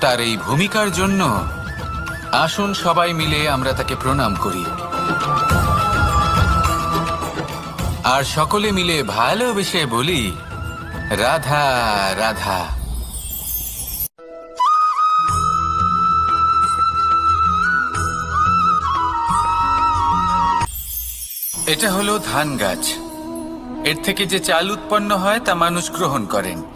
তার এই ভূমিকার জন্য আসুন সবাই মিলে আমরা তাকে প্রণাম করি। আর সকলে মিলে ভালোবেসে বলি, রাধা রাধা। এটা হলো ধান গাছ। এর থেকে যে চাল উৎপন্ন হয় তা মানুষ গ্রহণ করেন।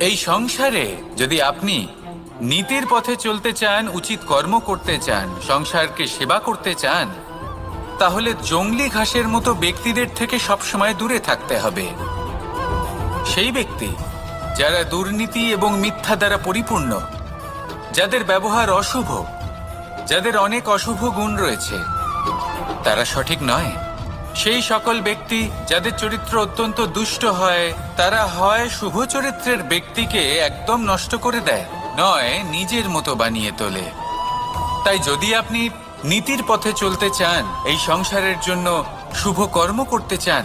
এই সংসারে যদি আপনি নীতির পথে চলতে চান, উচিত কর্ম করতে চান, সংসারকে সেবা করতে চান, তাহলে জঙ্গলি ঘাসের মতো ব্যক্তিদের থেকে সবসময় দূরে থাকতে হবে। সেই ব্যক্তি যারা দুর্নীতি এবং মিথ্যা দ্বারা পরিপূর্ণ, যাদের ব্যবহার অশুভ, যাদের অনেক অশুভ গুণ রয়েছে, তারা সঠিক নয়। সেই সকল ব্যক্তি যাদের চরিত্র অত্যন্ত দুষ্ট হয়, তারা হয় শুভ চরিত্রের ব্যক্তিকে একদম নষ্ট করে দেয়, নয় নিজের মতো বানিয়ে তোলে। তাই যদি আপনি নীতির পথে চলতে চান, এই সংসারের জন্য শুভ কর্ম করতে চান,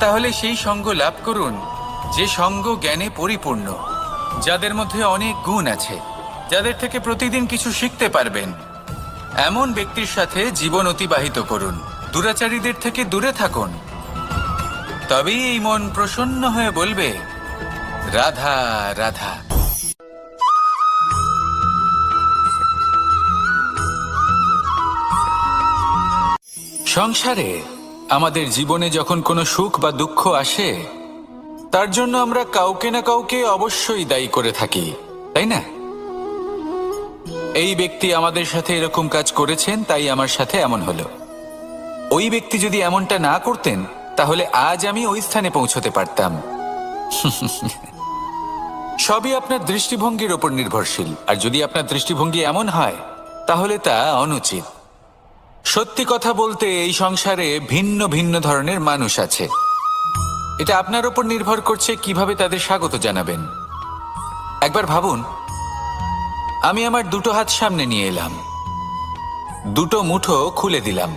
তাহলে সেই সঙ্গ লাভ করুন, যে সঙ্গ জ্ঞানে পরিপূর্ণ, যাদের মধ্যে অনেক গুণ আছে, যাদের থেকে প্রতিদিন কিছু শিখতে পারবেন। এমন ব্যক্তির সাথে জীবন অতিবাহিত করুন। দুরাচারীদের থেকে দূরে থাকুন। তবেই এই মন প্রসন্ন হয়ে বলবে, রাধা রাধা। সংসারে আমাদের জীবনে যখন কোনো সুখ বা দুঃখ আসে, তার জন্য আমরা কাউকে না কাউকে অবশ্যই দায়ী করে থাকি, তাই না? এই ব্যক্তি আমাদের সাথে এরকম কাজ করেছেন, তাই আমার সাথে এমন হলো। ওই ব্যক্তি যদি এমনটা না করতেন, তাহলে আজ আমি ওই স্থানে পৌঁছতে পারতাম। সবই আপনার দৃষ্টিভঙ্গির ওপর নির্ভরশীল। আর যদি আপনার দৃষ্টিভঙ্গি এমন হয়, তাহলে তা অনুচিত। সত্যি কথা বলতে, এই সংসারে ভিন্ন ভিন্ন ধরনের মানুষ আছে। এটা আপনার উপর নির্ভর করছে কীভাবে তাদের স্বাগত জানাবেন। একবার ভাবুন, আমি আমার দুটো হাত সামনে নিয়ে এলাম। দুটো মুঠো খুলে দিলাম।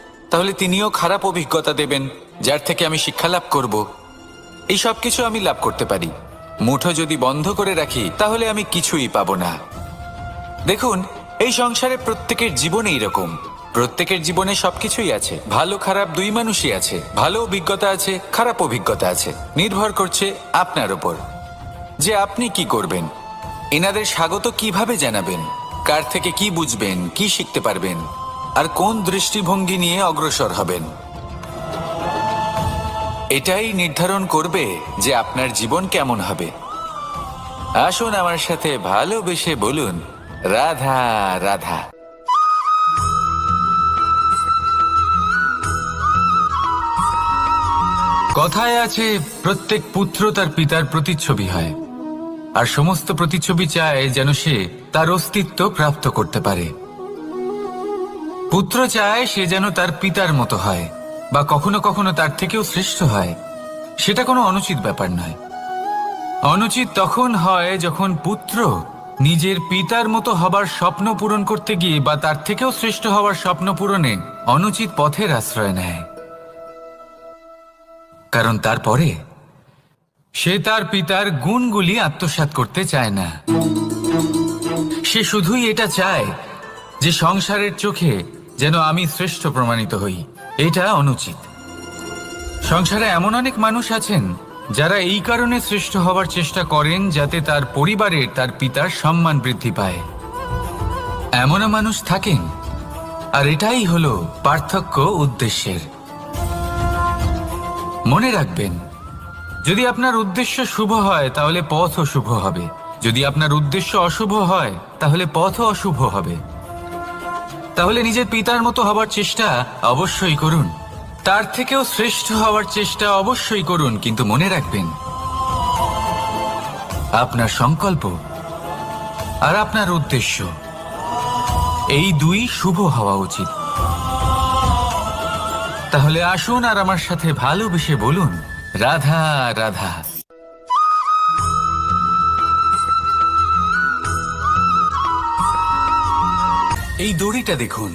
তাহলে তিনিও খারাপ অভিজ্ঞতা দেবেন, যার থেকে আমি শিক্ষা লাভ করব। এই সব কিছু আমি লাভ করতে পারি। মুঠো যদি বন্ধ করে রাখি, তাহলে আমি কিছুই পাবো না। দেখুন, এই সংসারে প্রত্যেকের জীবনে এরকম প্রত্যেকের জীবনে সবকিছুই আছে। ভালো, খারাপ দুই মানুষই আছে। ভালো অভিজ্ঞতা আছে, খারাপ অভিজ্ঞতা আছে। নির্ভর করছে আপনার ওপর যে আপনি কি করবেন? এনাদের স্বাগত কীভাবে জানাবেন? কার থেকে কি বুঝবেন? কি শিখতে পারবেন? আর কোন দৃষ্টিভঙ্গি নিয়ে অগ্রসর হবেন? এটাই নির্ধারণ করবে যে আপনার জীবন কেমন হবে। আসুন আমার সাথে ভালোবেসে বলুন, রাধা রাধা। কথায় আছে, প্রত্যেক পুত্র তার পিতার প্রতিচ্ছবি হয়। আর সমস্ত প্রতিচ্ছবি চায় যেন সে তার অস্তিত্ব প্রাপ্ত করতে পারে। পুত্র চায় সে যেন তার পিতার মতো হয়, বা কখনো কখনো তার থেকেও শ্রেষ্ঠ হয়। সেটা কোনো অনুচিত ব্যাপার নয়। অনুচিত তখন হয় যখন পুত্র নিজের পিতার মতো হবার স্বপ্ন পূরণ করতে গিয়ে বা তার থেকেও শ্রেষ্ঠ হওয়ার স্বপ্ন পূরণে অনুচিত পথের আশ্রয় নেয়। কারণ তারপরে সে তার পিতার গুণগুলি আত্মসাৎ করতে চায় না। সে শুধুই এটা চায় যে সংসারের চোখে যেন আমি শ্রেষ্ঠ প্রমাণিত হই। এটা অনুচিত। সংসারে এমন অনেক মানুষ আছেন, যারা এই কারণে শ্রেষ্ঠ হওয়ার চেষ্টা করেন যাতে তার পরিবারের তার পিতার সম্মান বৃদ্ধি পায়। এমনও মানুষ থাকেন, আর এটাই হলো পার্থক্য উদ্দেশ্যের। মনে রাখবেন, যদি আপনার উদ্দেশ্য শুভ হয়, তাহলে পথও শুভ হবে। যদি আপনার উদ্দেশ্য অশুভ হয়, তাহলে পথও অশুভ হবে। তাহলে নিজের পিতার মতো হবার চেষ্টা অবশ্যই করুন। তার থেকেও শ্রেষ্ঠ হওয়ার চেষ্টা অবশ্যই করুন, কিন্তু মনে রাখবেন, আপনার সংকল্প আর আপনার উদ্দেশ্য, এই দুই শুভ হওয়া উচিত। তাহলে আসুন আর আমার সাথে ভালোবেসে বলুন, রাধা রাধা। এই দড়িটা দেখুন।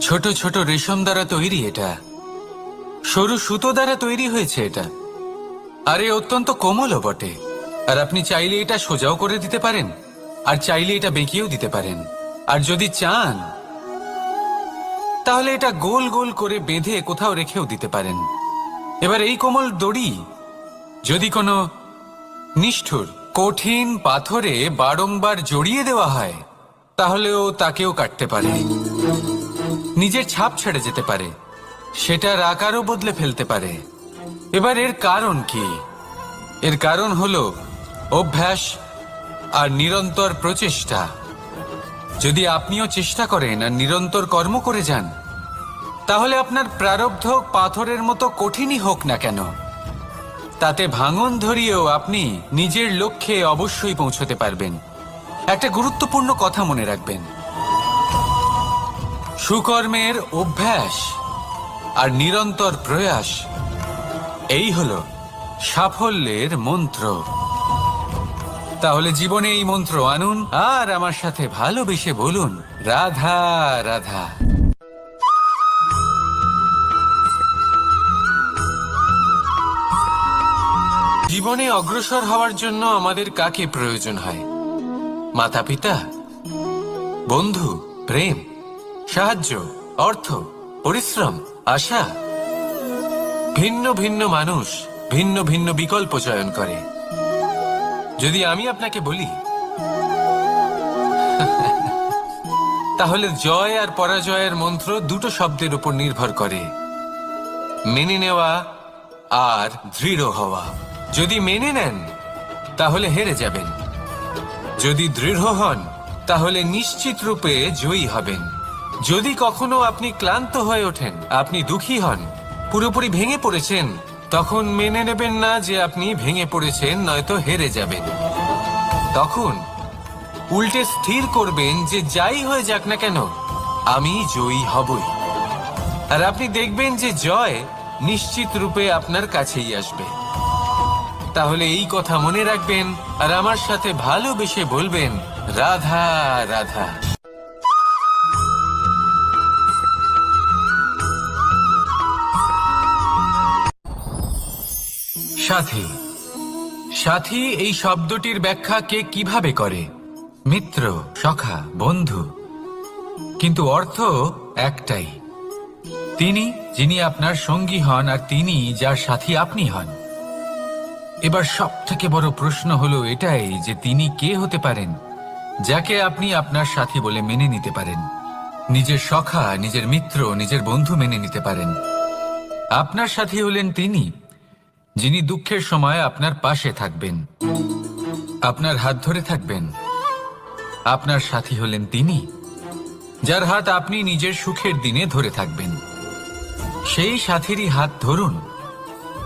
ছোট ছোট রেশম দ্বারা তৈরি এটা। সরু সুতো দ্বারা তৈরি হয়েছে এটা। আর এ অত্যন্ত কোমলও বটে। আর আপনি চাইলে এটা সোজাও করে দিতে পারেন, আর চাইলে এটা বেঁকিয়েও দিতে পারেন। আর যদি চান, তাহলে এটা গোল গোল করে বেঁধে কোথাও রেখেও দিতে পারেন। এবার এই কোমল দড়ি, যদি কোনো নিষ্ঠুর, কঠিন পাথরে বারংবার জড়িয়ে দেওয়া হয় তাহলেও তাকেও কাটতে পারে। নিজের ছাপ ছেড়ে যেতে পারে। সেটার আকারও বদলে ফেলতে পারে। এবার এর কারণ কি? এর কারণ হলো অভ্যাস আর নিরন্তর প্রচেষ্টা। যদি আপনিও চেষ্টা করেন আর নিরন্তর কর্ম করে যান, তাহলে আপনার প্রারব্ধ পাথরের মতো কঠিনই হোক না কেন। তাতে ভাঙন ধরিয়েও আপনি নিজের লক্ষ্যে অবশ্যই পৌঁছতে পারবেন। একটা গুরুত্বপূর্ণ কথা মনে রাখবেন। সুকর্মের অভ্যাস আর নিরন্তর প্রয়াস, এই হলো সাফল্যের মন্ত্র। তাহলে জীবনে এই মন্ত্র আনুন আর আমার সাথে ভালোবেসে বলুন, রাধা রাধা। জীবনে অগ্রসর হওয়ার জন্য আমাদের কাকে প্রয়োজন হয়? মাতা পিতা, বন্ধু, প্রেম, সাহায্য, অর্থ, পরিশ্রম, আশা। ভিন্ন ভিন্ন মানুষ ভিন্ন ভিন্ন বিকল্প চয়ন করে। যদি আমি আপনাকে বলি, তাহলে জয় আর পরাজয়ের মন্ত্র দুটো শব্দের উপর নির্ভর করে। মেনে নেওয়া আর দৃঢ় হওয়া। যদি মেনে নেন, তাহলে হেরে যাবেন। যদি দৃঢ় হন, তাহলে নিশ্চিত রূপে জয়ী হবেন। যদি কখনো আপনি ক্লান্ত হয়ে ওঠেন, আপনি দুঃখী হন, পুরোপুরি ভেঙে পড়েছেন, তখন মেনে নেবেন না যে আপনি ভেঙে পড়েছেন, নয়তো হেরে যাবেন। তখন উল্টে স্থির করবেন যে যাই হয়ে যাক না কেন, আমি জয়ী হবই। আর আপনি দেখবেন যে জয় নিশ্চিত রূপে আপনার কাছেই আসবে। তাহলে এই কথা মনে রাখবেন আর আমার সাথে ভালোবেসে বলবেন, রাধা রাধা। সাথী সাথী, এই শব্দটির ব্যাখ্যা কে কীভাবে করে? মিত্র, সখা, বন্ধু। কিন্তু অর্থ একটাই। তিনি, যিনি আপনার সঙ্গী হন আর তিনি যার সাথী আপনি হন। এবার সব থেকে বড় প্রশ্ন হলো এটাই যে তিনি কে হতে পারেন, যাকে আপনি আপনার সাথী বলে মেনে নিতে পারেন। নিজের সখা, নিজের মিত্র, নিজের বন্ধু মেনে নিতে পারেন। আপনার সাথী হলেন তিনি, যিনি দুঃখের সময় আপনার পাশে থাকবেন, আপনার হাত ধরে থাকবেন। আপনার সাথী হলেন তিনি, যার হাত আপনি নিজের সুখের দিনে ধরে থাকবেন। সেই সাথীরই হাত ধরুন।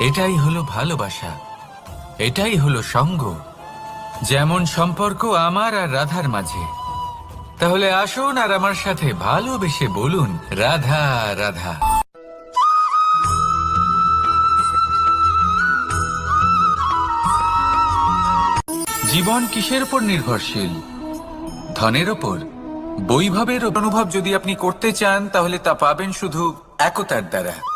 এটাই হলো ভালোবাসা। এটাই হলো সঙ্গ। যেমন সম্পর্ক আমার আর রাধার মাঝে। তাহলে আসুন আর আমার সাথে ভালোবেসে বলুন, রাধা রাধা। জীবন কিসের উপর নির্ভরশীল? ধনের ওপর বৈভবের অনুভব যদি আপনি করতে চান, তাহলে তা পাবেন শুধু একতার দ্বারা।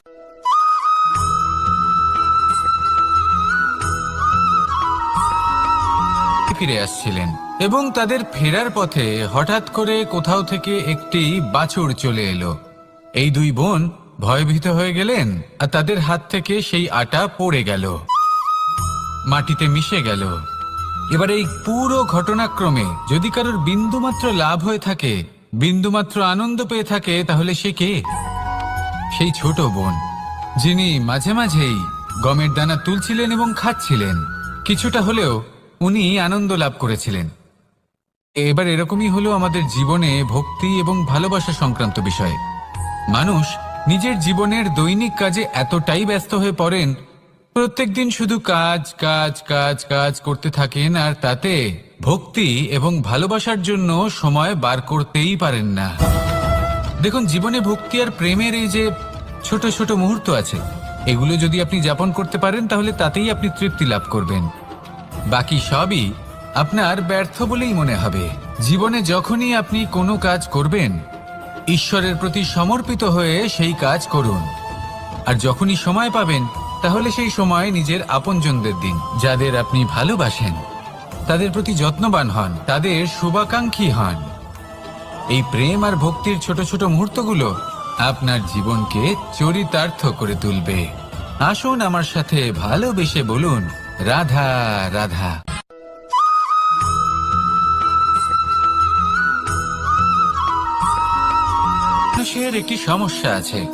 ফিরে আসছিলেন এবং তাদের ফেরার পথে হঠাৎ করে কোথাও থেকে একটি বাছুর চলে এলো। এই দুই বোন ভয়ভীত হয়ে গেলেন আর তাদের হাত থেকে সেই আটা পড়ে গেল। মাটিতে মিশে গেল। এবার এই পুরো ঘটনাক্রমে যদি কারোর বিন্দুমাত্র লাভ হয়ে থাকে, বিন্দুমাত্র আনন্দ পেয়ে থাকে, তাহলে সে কে? সেই ছোট বোন, যিনি মাঝে মাঝেই গমের দানা তুলছিলেন এবং খাচ্ছিলেন। কিছুটা হলেও উনি আনন্দ লাভ করেছিলেন। এবার এরকমই হলো আমাদের জীবনে ভক্তি এবং ভালোবাসা সংক্রান্ত বিষয়ে। মানুষ নিজের জীবনের দৈনিক কাজে এতটাই ব্যস্ত হয়ে পড়েন প্রত্যেকদিন শুধু কাজ কাজ কাজ কাজ করতে থাকেন আর তাতে ভক্তি এবং ভালোবাসার জন্য সময় বার করতেই পারেন না। দেখুন, জীবনে ভক্তি আর প্রেমের এই যে ছোট ছোট মুহূর্ত আছে, এগুলো যদি আপনি যাপন করতে পারেন তাহলে তাতেই আপনি তৃপ্তি লাভ করবেন। বাকি সবই আপনার ব্যর্থ বলেই মনে হবে। জীবনে যখনই আপনি কোনো কাজ করবেন, ঈশ্বরের প্রতি সমর্পিত হয়ে সেই কাজ করুন। আর যখনই সময় পাবেন, তাহলে সেই সময় নিজের আপনজনদের দিন, যাদের আপনি ভালোবাসেন, তাদের প্রতি যত্নবান হন, তাদের শুভাকাঙ্ক্ষী হন। এই প্রেম আর ভক্তির ছোট ছোট মুহূর্তগুলো আপনার জীবনকে চরিতার্থ করে তুলবে। আসুন আমার সাথে ভালোবেসে বলুন রাধা রাধা। মানুষের একটি সমস্যা আছে।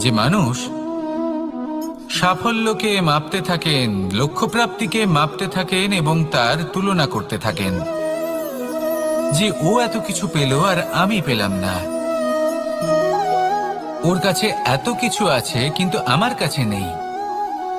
যে মানুষ সাফল্যকে মাপতে থাকেন, লক্ষ্যপ্রাপ্তিকে মাপতে থাকেন এবং তার তুলনা করতে থাকেন। যে ও এত কিছু পেল আর আমি পেলাম না। ওর কাছে এত কিছু আছে কিন্তু আমার কাছে নেই।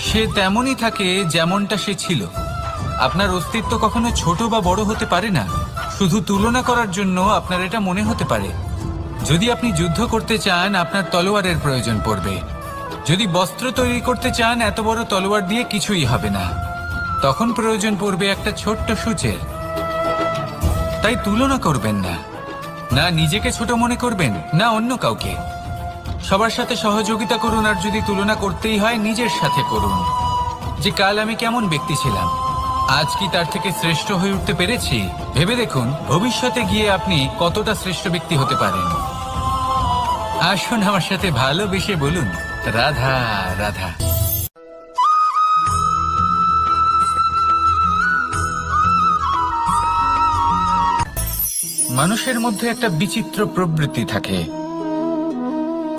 সে তেমনই থাকে যেমনটা সে ছিল। আপনার অস্তিত্ব কখনো ছোট বা বড় হতে পারে না। শুধু তুলনা করার জন্য আপনার এটা মনে হতে পারে। যদি আপনি যুদ্ধ করতে চান, আপনার তলোয়ারের প্রয়োজন পড়বে। যদি বস্ত্র তৈরি করতে চান, এত বড় তলোয়ার দিয়ে কিছুই হবে না। তখন প্রয়োজন পড়বে একটা ছোট্ট সূচের। তাই তুলনা করবেন না। না নিজেকে ছোট মনে করবেন, না অন্য কাউকে। সবার সাথে সহযোগিতা করুন আর যদি তুলনা করতেই হয়, নিজের সাথে করুন। যে কাল আমি কেমন ব্যক্তি ছিলাম, আজ কি তার থেকে শ্রেষ্ঠ হয়ে উঠতে পেরেছি? ভেবে দেখুন, ভবিষ্যতে গিয়ে আপনি কতটা শ্রেষ্ঠ ব্যক্তি হতে পারেন। আসুন আমার সাথে ভালোবেসে বলুন, রাধা রাধা। মানুষের মধ্যে একটা বিচিত্র প্রবৃত্তি থাকে।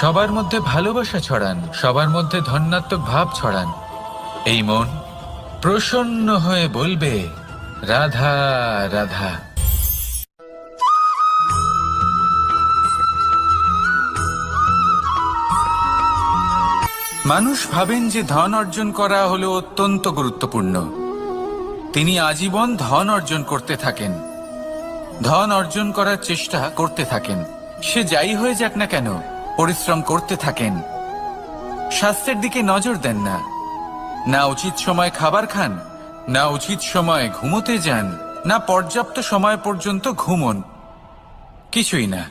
সবার মধ্যে ভালোবাসা ছড়ান, সবার মধ্যে ধন্যাত্মক ভাব ছড়ান। এই মন প্রসন্ন হয়ে বলবে, রাধা রাধা। মানুষ ভাবেন যে ধন অর্জন করা হলো অত্যন্ত গুরুত্বপূর্ণ। তিনি আজীবন ধন অর্জন করতে থাকেন। ধন অর্জন করার চেষ্টা করতে থাকেন। সে যাই হয়ে যাক না কেন পরিশ্রম করতে থাকেন। স্বাস্থ্যের দিকে নজর দেন না। না উচিত সময় খাবার খান, না উচিত সময় ঘুমোতে যান, না পর্যাপ্ত সময় পর্যন্ত ঘুমন। কিছুই না।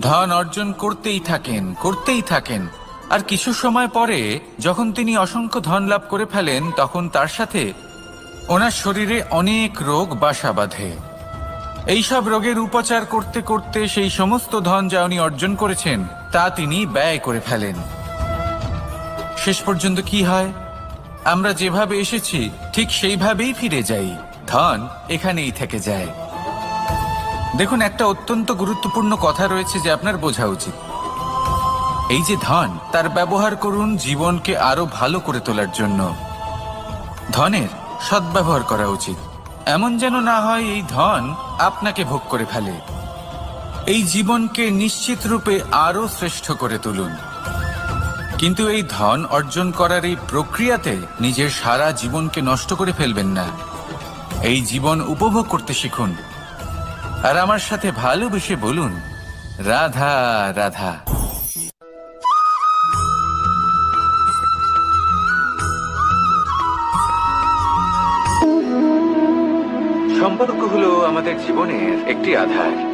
ধন অর্জন করতেই থাকেন করতেই থাকেন। আর কিছু সময় পরে যখন তিনি অসংখ্য ধন লাভ করে ফেলেন, তখন তার সাথে ওনার শরীরে অনেক রোগ বাসা বাঁধে। এইসব রোগের উপচার করতে করতে সেই সমস্ত ধন যা উনি অর্জন করেছেন তা তিনি ব্যয় করে ফেলেন। শেষ পর্যন্ত কি হয়? আমরা যেভাবে এসেছি, ঠিক সেইভাবেই ফিরে যাই। ধন এখানেই থেকে যায়। দেখুন, একটা অত্যন্ত গুরুত্বপূর্ণ কথা রয়েছে যে আপনার বোঝা উচিত। এই যে ধন, তার ব্যবহার করুন জীবনকে আরও ভালো করে তোলার জন্য। ধনের সদ্ব্যবহার করা উচিত। এমন যেন না হয় এই ধন আপনাকে ভোগ করে ফেলে। এই জীবনকে নিশ্চিত রূপে আরও শ্রেষ্ঠ করে তুলুন। কিন্তু এই ধন অর্জন করার এই প্রক্রিয়াতে নিজের সারা জীবনকে নষ্ট করে ফেলবেন না। এই জীবন উপভোগ করতে শিখুন। আর আমার সাথে ভালোবেসে বলুন, রাধা রাধা। সম্পর্ক হলো আমাদের জীবনের একটি আধার।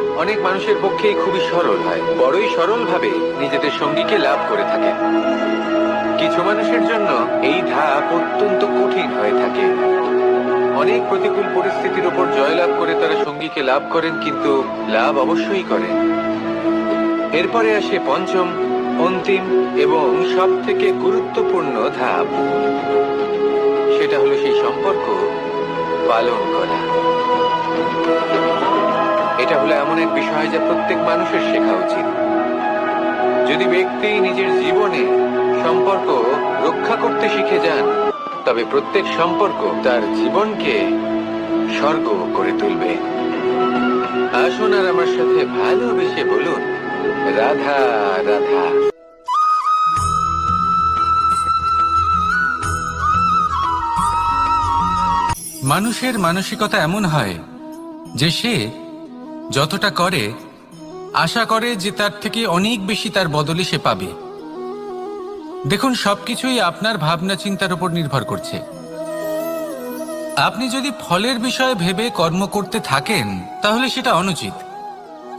অনেক মানুষের পক্ষেই খুবই সরল হয়। বড়ই সরল ভাবে নিজেদের সঙ্গীকে লাভ করে থাকেন কিছু মানুষের জন্য এই ধাপ অত্যন্ত কঠিন হয়ে থাকে। অনেক প্রতিকূল পরিস্থিতির উপর জয়লাভ করে তারা সঙ্গীকে লাভ করেন, কিন্তু লাভ অবশ্যই করেন। এরপরে আসে পঞ্চম, অন্তিম এবং সব থেকে গুরুত্বপূর্ণ ধাপ। সেটা হলো সেই সম্পর্ক পালন করা। এটা হলো এমন এক বিষয় যা প্রত্যেক মানুষের শেখা উচিত। যদি ব্যক্তি নিজের জীবনে সম্পর্ক রক্ষা করতে শিখে যান, তবে প্রত্যেক সম্পর্ক তার জীবনকে স্বর্গ করে তুলবে। আসুন আর আমার সাথে ভালোবেসে বলুন, রাধা রাধা। মানুষের মানসিকতা এমন হয় যে সে যতটা করে, আশা করে যে তার থেকে অনেক বেশি তার বদলে সে পাবে। দেখুন, সবকিছুই আপনার ভাবনা চিন্তার উপর নির্ভর করছে। আপনি যদি ফলের বিষয়ে ভেবে কর্ম করতে থাকেন, তাহলে সেটা অনুচিত।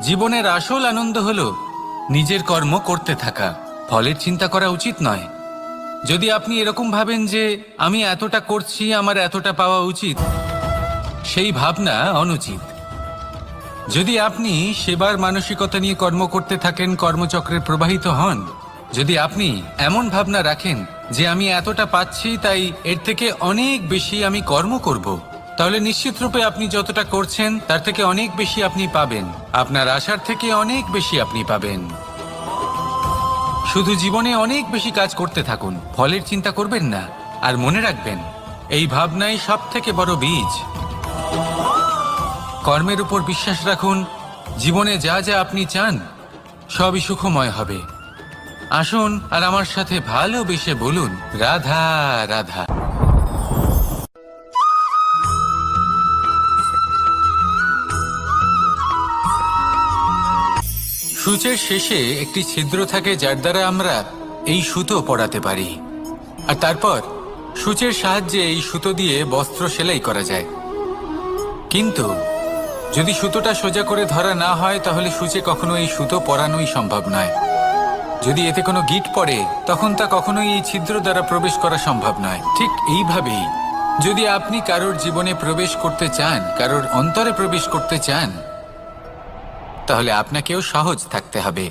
জীবনের আসল আনন্দ হল নিজের কর্ম করতে থাকা। ফলের চিন্তা করা উচিত নয়। যদি আপনি এরকম ভাবেন যে, আমি এতটা করছি, আমার এতটা পাওয়া উচিত, সেই ভাবনা অনুচিত। যদি আপনি সেবার মানসিকতা নিয়ে কর্ম করতে থাকেন, কর্মচক্রে প্রবাহিত হন, যদি আপনি এমন ভাবনা রাখেন যে আমি এতটা পাচ্ছি, তাই এর থেকে অনেক বেশি আমি কর্ম করব, তাহলে নিশ্চিত রূপে আপনি যতটা করছেন, তার থেকে অনেক বেশি আপনি পাবেন। আপনার আশার থেকে অনেক বেশি আপনি পাবেন। শুধু জীবনে অনেক বেশি কাজ করতে থাকুন, ফলের চিন্তা করবেন না, আর মনে রাখবেন, এই ভাবনাই সব থেকে বড় বীজ। কর্মের উপর বিশ্বাস রাখুন, জীবনে যা যা আপনি চান, সবই সুখময় হবে। আসুন আর আমার সাথে ভালোবেসে বলুন, রাধা রাধা। সূচের শেষে একটি ছিদ্র থাকে যার দ্বারা আমরা এই সুতো পড়াতে পারি। আর তারপর সূচের সাহায্যে এই সুতো দিয়ে বস্ত্র সেলাই করা যায়। কিন্তু যদি সুতোটা সোজা করে ধরা না হয়, তাহলে সূচে কখনো এই সুতো পরানোই সম্ভব নয়। যদি এতে কোনো গিট পড়ে, তখন তা কখনোই এই ছিদ্র দ্বারা প্রবেশ করা সম্ভব নয়। ঠিক এইভাবেই, যদি আপনি কারোর জীবনে প্রবেশ করতে চান, কারোর অন্তরে প্রবেশ করতে চান, তাহলে আপনাকেও সহজ থাকতে হবে।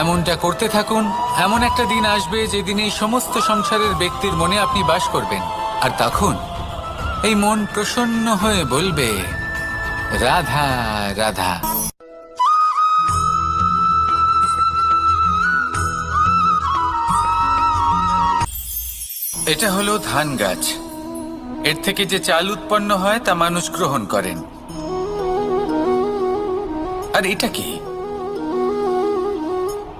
এমনটা করতে থাকুন। এমন একটা দিন আসবে যেদিন এই সমস্ত সংসারের ব্যক্তির মনে আপনি বাস করবেন। আর তখন এই মন প্রসন্ন হয়ে বলবে, রাধা রাধা। এটা হলো ধান গাছ। এর থেকে যে চাল উৎপন্ন হয় তা মানুষ গ্রহণ করেন। আর এটা কি?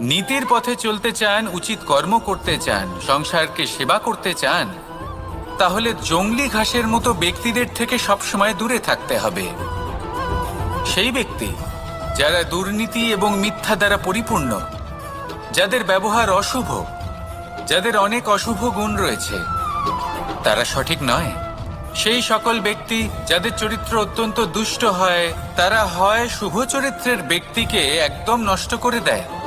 নীতির পথে চলতে চান, উচিত কর্ম করতে চান, সংসারকে সেবা করতে চান, তাহলে জঙ্গলি ঘাসের মতো ব্যক্তিদের থেকে সবসময় দূরে থাকতে হবে। সেই ব্যক্তি যারা দুর্নীতি এবং মিথ্যা দ্বারা পরিপূর্ণ, যাদের ব্যবহার অশুভ, যাদের অনেক অশুভ গুণ রয়েছে, তারা সঠিক নয়। সেই সকল ব্যক্তি যাদের চরিত্র অত্যন্ত দুষ্ট হয়, তারা হয় শুভ চরিত্রের ব্যক্তিকে একদম নষ্ট করে দেয়।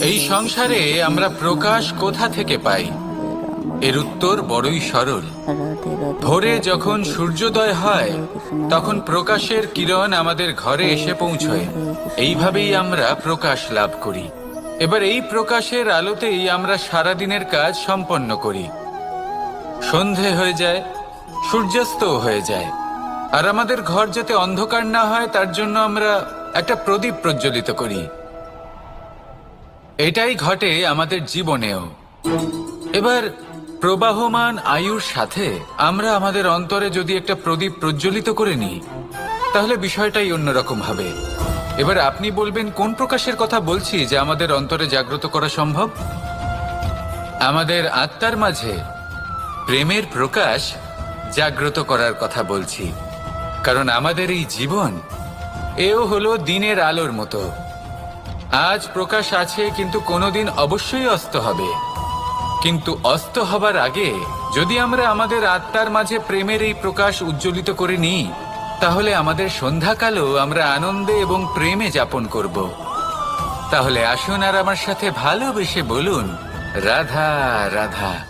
এই সংসারে আমরা প্রকাশ কোথা থেকে পাই? এর উত্তর বড়ই সরল। ভোরে যখন সূর্যোদয় হয়, তখন প্রকাশের কিরণ আমাদের ঘরে এসে পৌঁছয়। এইভাবেই আমরা প্রকাশ লাভ করি। এবার এই প্রকাশের আলোতেই আমরা সারাদিনের কাজ সম্পন্ন করি। সন্ধে হয়ে যায় সূর্যাস্ত হয়ে যায়। আর আমাদের ঘর যাতে অন্ধকার না হয়, তার জন্য আমরা একটা প্রদীপ প্রজ্বলিত করি। এটাই ঘটে আমাদের জীবনেও। এবার, প্রবাহমান আয়ুর সাথে আমরা আমাদের অন্তরে যদি একটা প্রদীপ প্রজ্বলিত করে নিই, তাহলে বিষয়টাই অন্যরকম হবে। এবার আপনি বলবেন, কোন প্রকাশের কথা বলছি যে আমাদের অন্তরে জাগ্রত করা সম্ভব? আমাদের আত্মার মাঝে প্রেমের প্রকাশ জাগ্রত করার কথা বলছি। কারণ আমাদের এই জীবন, এও হলো দিনের আলোর মতো। আজ প্রকাশ আছে, কিন্তু কোনোদিন অবশ্যই অস্ত হবে। কিন্তু অস্ত হবার আগে, যদি আমরা আমাদের আত্মার মাঝে প্রেমের এই প্রকাশ উজ্জ্বলিত করে নিই, তাহলে আমাদের সন্ধ্যাকালও আমরা আনন্দে এবং প্রেমে যাপন করব। তাহলে আসুন আর আমার সাথে ভালোবেসে বলুন, রাধা রাধা।